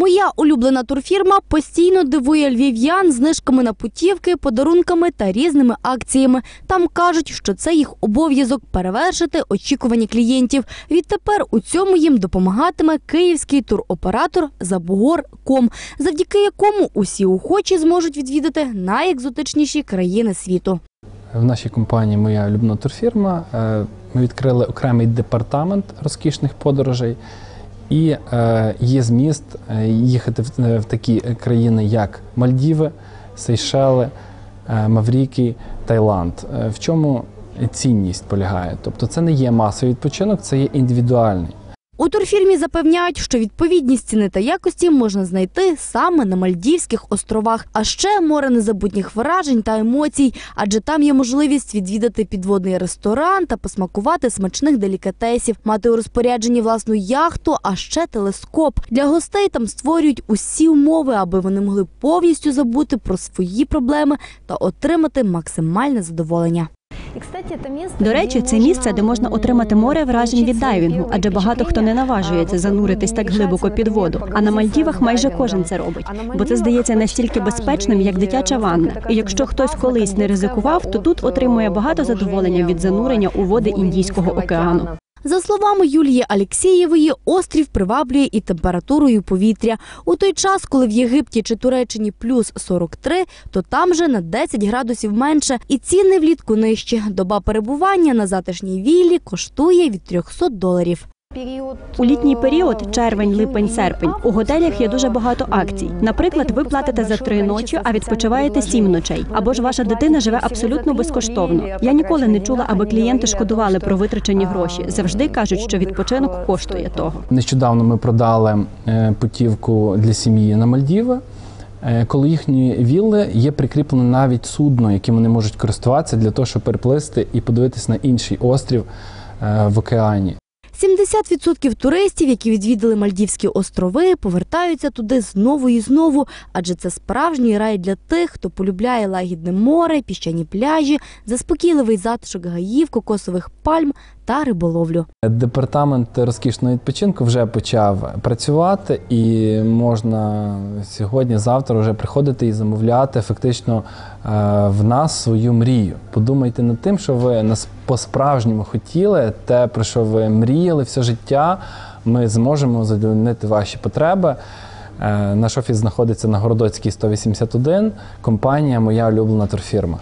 Моя улюблена турфірма постійно дивує львів'ян знижками на путівки, подарунками та різними акціями. Там кажуть, що це їх обов'язок перевершити очікувані клієнтів. Відтепер у цьому їм допомагатиме київський туроператор Забугор.ком, завдяки якому усі охочі зможуть відвідати найекзотичніші країни світу. В нашій компанії моя улюблена турфірма. е, Ми відкрили окремий департамент розкішних подорожей, і е, є зміст е, їхати в, е, в такі країни, як Мальдіви, Сейшели, Маврікій, Таїланд. В чому цінність полягає? Тобто, це не є масовий відпочинок, це є індивідуальний. Турфірмі запевняють, що відповідність ціни та якості можна знайти саме на Мальдівських островах, а ще море незабутніх вражень та емоцій, адже там є можливість відвідати підводний ресторан та посмакувати смачних делікатесів, мати у розпорядженні власну яхту, а ще телескоп. Для гостей там створюють усі умови, аби вони могли повністю забути про свої проблеми та отримати максимальне задоволення. До речі, це місце, де можна отримати море вражень від дайвінгу, адже багато хто не наважується зануритись так глибоко під воду. А на Мальдівах майже кожен це робить, бо це здається настільки безпечним, як дитяча ванна. І якщо хтось колись не ризикував, то тут отримує багато задоволення від занурення у води Індійського океану. За словами Юлії Алєксєєвої, острів приваблює і температурою повітря. У той час, коли в Єгипті чи Туреччині плюс 43, то там же на 10 градусів менше, і ціни влітку нижчі. Доба перебування на затишній віллі коштує від 300 доларів. У літній період, червень, липень, серпень, у готелях є дуже багато акцій. Наприклад, ви платите за три ночі, а відпочиваєте сім ночей. Або ж ваша дитина живе абсолютно безкоштовно. Я ніколи не чула, аби клієнти шкодували про витрачені гроші. Завжди кажуть, що відпочинок коштує того. Нещодавно ми продали е, путівку для сім'ї на Мальдіви. Е, Коло їхньої вілли є прикріплене навіть судно, яким вони можуть користуватися для того, щоб переплисти і подивитись на інший острів е, в океані. 70% туристів, які відвідали Мальдівські острови, повертаються туди знову і знову, адже це справжній рай для тих, хто полюбляє лагідне море, піщані пляжі, заспокійливий затишок гаїв, кокосових пальм та риболовлю. Департамент розкішного відпочинку вже почав працювати, і можна сьогодні, завтра вже приходити і замовляти фактично в нас свою мрію. Подумайте над тим, що ви нас по-справжньому хотіли, те, про що ви мріяли все життя. Ми зможемо задовольнити ваші потреби. Е, Наш офіс знаходиться на Городоцькій 181. Компанія Моя улюблена турфірма.